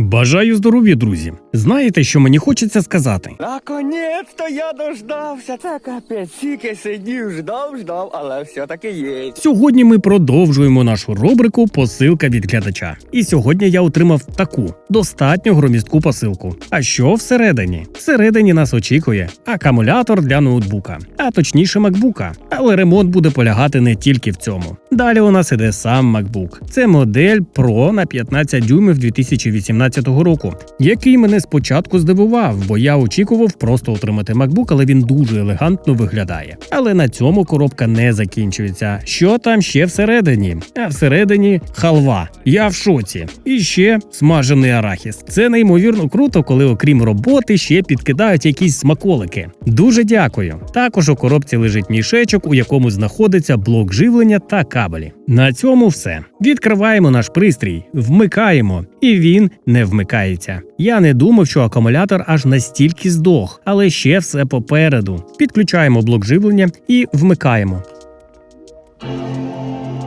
Бажаю здоров'я, друзі. Знаєте, що мені хочеться сказати? Наконець-то я дождався. Це капець, тільки сидів, ждав, ждав, але все-таки є. Сьогодні ми продовжуємо нашу рубрику Посилка від глядача. І сьогодні я отримав таку достатньо громістку посилку. А що всередині? Всередині нас очікує акумулятор для ноутбука, а точніше макбука. Але ремонт буде полягати не тільки в цьому. Далі у нас іде сам MacBook. Це модель Pro на 15 дюймів 2018 року, який мене спочатку здивував, бо я очікував просто отримати MacBook, але він дуже елегантно виглядає. Але на цьому коробка не закінчується. Що там ще всередині? А всередині халва. Я в шоці. І ще смажений арахіс. Це неймовірно круто, коли окрім роботи ще підкидають якісь смаколики. Дуже дякую. Також у коробці лежить мішечок, у якому знаходиться блок живлення та кабелі. На цьому все. Відкриваємо наш пристрій, вмикаємо, і він не вмикається. Я не думав, що акумулятор аж настільки здох, але ще все попереду. Підключаємо блок живлення і вмикаємо.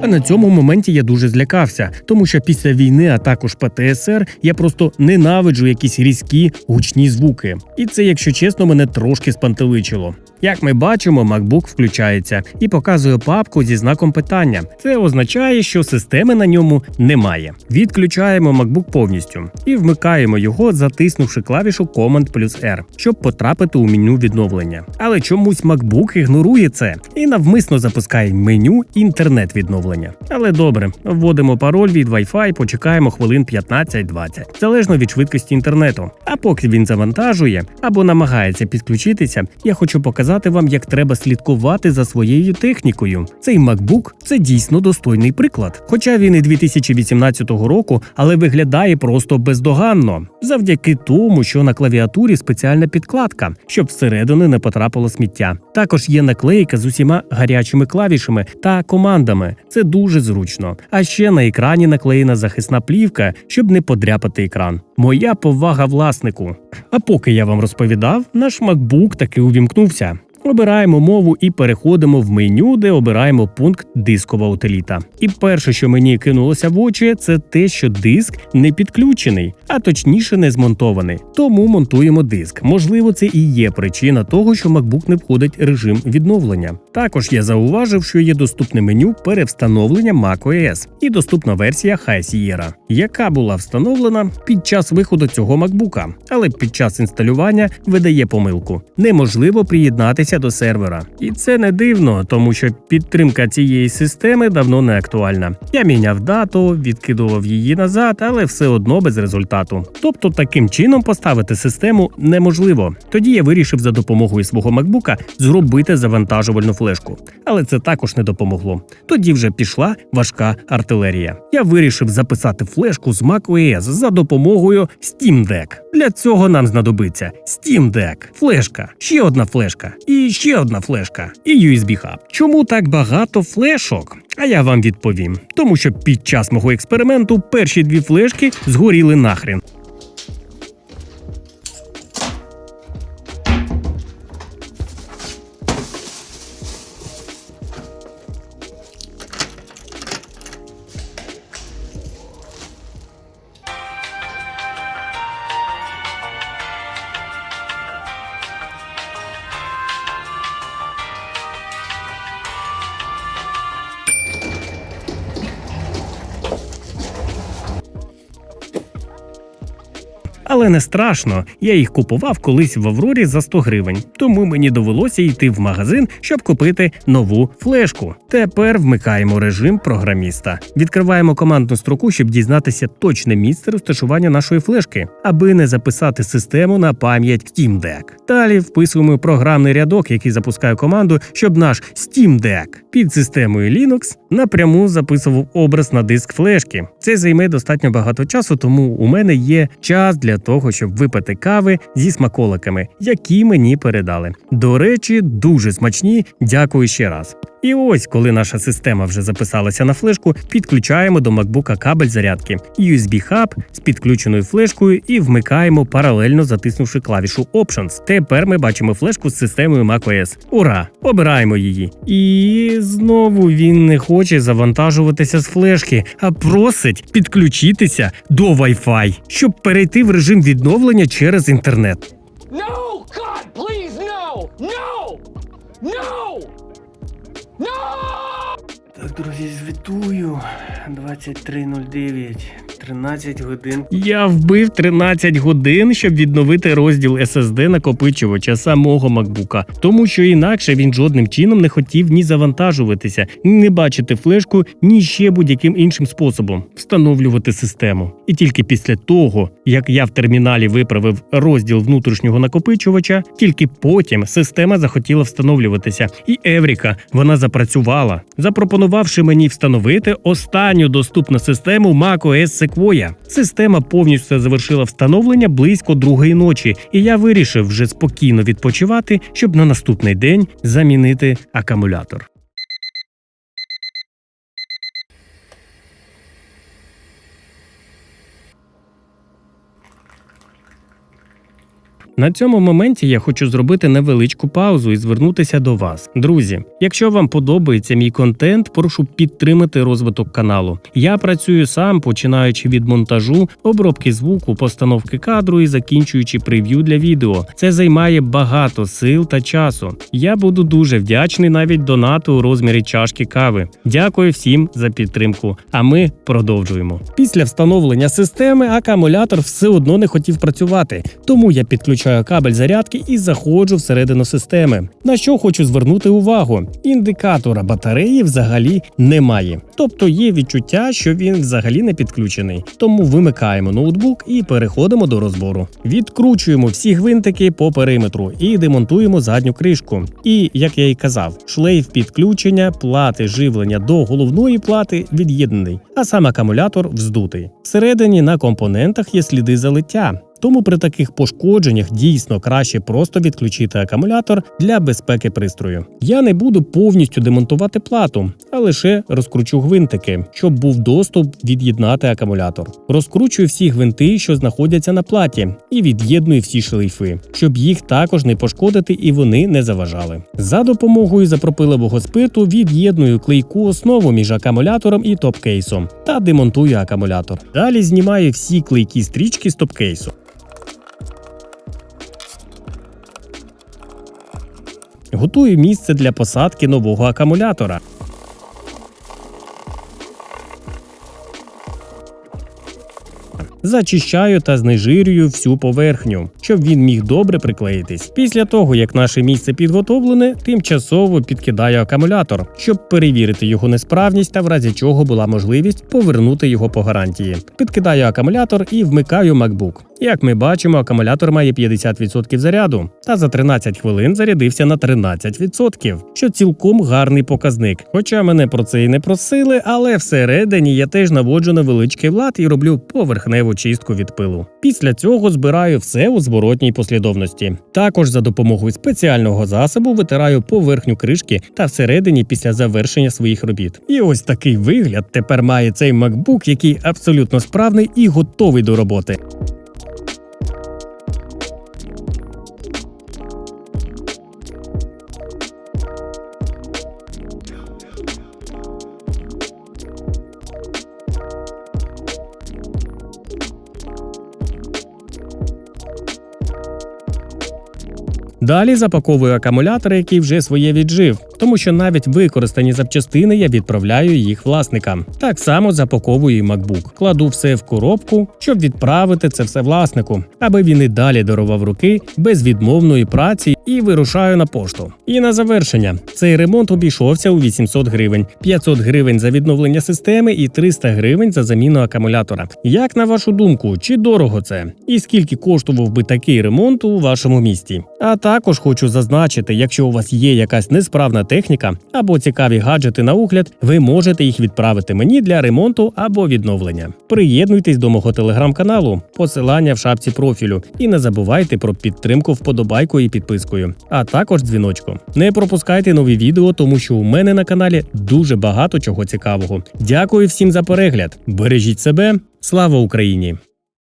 А на цьому моменті я дуже злякався, тому що після війни, а також ПТСР, я просто ненавиджу якісь різкі гучні звуки. І це, якщо чесно, мене трошки спантеличило. Як ми бачимо, MacBook включається і показує папку зі знаком питання. Це означає, що системи на ньому немає. Відключаємо MacBook повністю і вмикаємо його, затиснувши клавішу Command плюс R, щоб потрапити у меню відновлення. Але чомусь MacBook ігнорує це і навмисно запускає меню інтернет відновлення. Але добре, вводимо пароль від Wi-Fi, почекаємо хвилин 15-20, залежно від швидкості інтернету. А поки він завантажує або намагається підключитися, я хочу показати вам, як треба слідкувати за своєю технікою. Цей MacBook – це дійсно достойний приклад. Хоча він і 2018 року, але виглядає просто бездоганно, завдяки тому, що на клавіатурі спеціальна підкладка, щоб всередину не потрапило сміття. Також є наклейка з усіма гарячими клавішами та командами. Це дуже зручно. А ще на екрані наклеєна захисна плівка, щоб не подряпати екран. Моя повага власнику. А поки я вам розповідав, наш MacBook таки увімкнувся. Обираємо мову і переходимо в меню, де обираємо пункт дискова утиліта. І перше, що мені кинулося в очі, це те, що диск не підключений, а точніше не змонтований. Тому монтуємо диск. Можливо, це і є причина того, що MacBook не входить режим відновлення. Також я зауважив, що є доступне меню перевстановлення macOS і доступна версія High Sierra, яка була встановлена під час виходу цього MacBook, але під час інсталювання видає помилку. Неможливо приєднатися до сервера. І це не дивно, тому що підтримка цієї системи давно не актуальна. Я міняв дату, відкидував її назад, але все одно без результату. Тобто таким чином поставити систему неможливо. Тоді я вирішив за допомогою свого MacBook зробити завантажувальну флешку. Але це також не допомогло. Тоді вже пішла важка артилерія. Я вирішив записати флешку з macOS за допомогою Steam Deck. Для цього нам знадобиться Steam Deck, флешка, ще одна флешка, і ще одна флешка, і USB хаб. Чому так багато флешок? А я вам відповім. Тому що під час мого експерименту перші дві флешки згоріли нахрен. Але не страшно, я їх купував колись в Аврорі за 100 гривень, тому мені довелося йти в магазин, щоб купити нову флешку. Тепер вмикаємо режим програміста. Відкриваємо командну строку, щоб дізнатися точне місце розташування нашої флешки, аби не записати систему на пам'ять Steam Deck. Далі вписуємо програмний рядок, який запускає команду, щоб наш Steam Deck під системою Linux напряму записував образ на диск флешки. Це займе достатньо багато часу, тому у мене є час для того, щоб випити кави зі смаколиками, які мені передали. До речі, дуже смачні. Дякую ще раз. І ось, коли наша система вже записалася на флешку, підключаємо до MacBook кабель зарядки, USB-хаб з підключеною флешкою і вмикаємо паралельно затиснувши клавішу Options. Тепер ми бачимо флешку з системою macOS. Ура! Обираємо її. І знову він не хоче завантажуватися з флешки, а просить підключитися до Wi-Fi, щоб перейти в режим відновлення через інтернет. No! Друзі, звітую. 23.09, 13 годин. Я вбив 13 годин, щоб відновити розділ SSD накопичувача самого MacBook, тому що інакше він жодним чином не хотів ні завантажуватися, ні не бачити флешку, ні ще будь-яким іншим способом встановлювати систему. І тільки після того, як я в терміналі виправив розділ внутрішнього накопичувача, тільки потім система захотіла встановлюватися, і Евріка вона запрацювала, запропонувавши мені встановити останню доступну систему macOS Sequoia. Система повністю завершила встановлення близько другої ночі, і я вирішив вже спокійно відпочивати, щоб на наступний день замінити акумулятор. На цьому моменті я хочу зробити невеличку паузу і звернутися до вас. Друзі, якщо вам подобається мій контент, прошу підтримати розвиток каналу. Я працюю сам, починаючи від монтажу, обробки звуку, постановки кадру і закінчуючи прев'ю для відео. Це займає багато сил та часу. Я буду дуже вдячний навіть донату у розмірі чашки кави. Дякую всім за підтримку. А ми продовжуємо. Після встановлення системи акумулятор все одно не хотів працювати, тому я підключаю кабель зарядки і заходжу всередину системи. На що хочу звернути увагу: індикатора батареї взагалі немає, тобто є відчуття, що він взагалі не підключений. Тому вимикаємо ноутбук і переходимо до розбору. Відкручуємо всі гвинтики по периметру і демонтуємо задню кришку. І як я і казав, шлейф підключення плати живлення до головної плати від'єднаний, а сам акумулятор вздутий. Всередині на компонентах є сліди залиття. Тому при таких пошкодженнях дійсно краще просто відключити акумулятор для безпеки пристрою. Я не буду повністю демонтувати плату, а лише розкручу гвинтики, щоб був доступ від'єднати акумулятор. Розкручую всі гвинти, що знаходяться на платі, і від'єдную всі шлейфи, щоб їх також не пошкодити і вони не заважали. За допомогою запропилового спирту від'єдную клейку основу між акумулятором і топкейсом та демонтую акумулятор. Далі знімаю всі клейкі стрічки з топкейсу. Готую місце для посадки нового акумулятора. Зачищаю та знежирюю всю поверхню, щоб він міг добре приклеїтись. Після того, як наше місце підготовлене, тимчасово підкидаю акумулятор, щоб перевірити його несправність та в разі чого була можливість повернути його по гарантії. Підкидаю акумулятор і вмикаю MacBook. Як ми бачимо, акумулятор має 50% заряду, та за 13 хвилин зарядився на 13%, що цілком гарний показник. Хоча мене про це і не просили, але всередині я теж наводжу невеличкий влад і роблю поверхневу чистку від пилу. Після цього збираю все у зворотній послідовності. Також за допомогою спеціального засобу витираю поверхню кришки та всередині після завершення своїх робіт. І ось такий вигляд тепер має цей MacBook, який абсолютно справний і готовий до роботи. Далі запаковую акумулятор, який вже своє віджив, тому що навіть використані запчастини я відправляю їх власникам. Так само запаковую і MacBook. Кладу все в коробку, щоб відправити це все власнику, аби він і далі дарував руки без відмовної праці і вирушаю на пошту. І на завершення цей ремонт обійшовся у 800 гривень, 500 гривень за відновлення системи і 300 гривень за заміну акумулятора. Як на вашу думку, чи дорого це? І скільки коштував би такий ремонт у вашому місті? А також хочу зазначити, якщо у вас є якась несправна техніка або цікаві гаджети на огляд, ви можете їх відправити мені для ремонту або відновлення. Приєднуйтесь до мого телеграм-каналу, посилання в шапці профілю, і не забувайте про підтримку вподобайкою і підпискою, а також дзвіночком. Не пропускайте нові відео, тому що у мене на каналі дуже багато чого цікавого. Дякую всім за перегляд. Бережіть себе. Слава Україні!